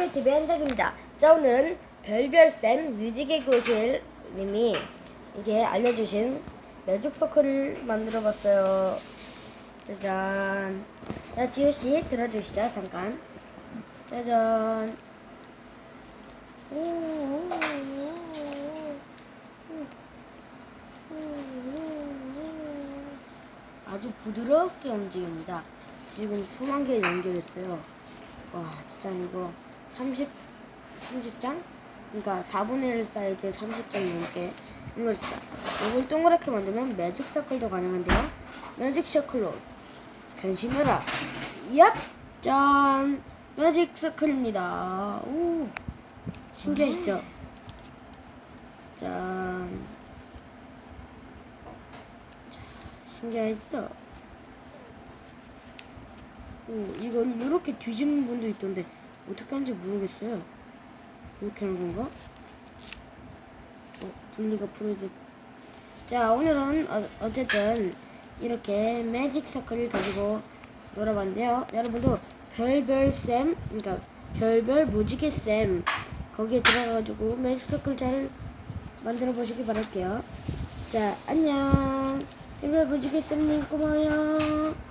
안녕하세요 TV의 한석입니다. 자 오늘은 별별쌤 뮤직의 교실님이 이게 알려주신 매직 서클을 만들어 봤어요. 짜잔. 자 지효 씨 들어주시죠 잠깐. 짜잔. 아주 부드럽게 움직입니다. 지금 수만 개를 연결했어요. 와 진짜 이거 30 30장? 그러니까 4분의 1 사이즈 30장 넘게 이걸 이걸 동그랗게 만들면 매직 서클도 가능한데요 매직 서클로 변신해라 얍! 짠! 매직 서클입니다 오 신기하시죠? 짠 자, 신기하시죠? 오, 이걸 이렇게 뒤집는 분도 있던데 어떻게 하는지 모르겠어요. 이렇게 하는 건가? 어, 분리가 풀어지. 자, 오늘은 어, 어쨌든 이렇게 매직 서클을 가지고 놀아봤는데요. 여러분도 별별 쌤, 그러니까 별별 무지개 쌤 거기에 들어가가지고 매직 서클 잘 만들어 보시기 바랄게요. 자, 안녕. 별별 무지개 쌤님 고마워요.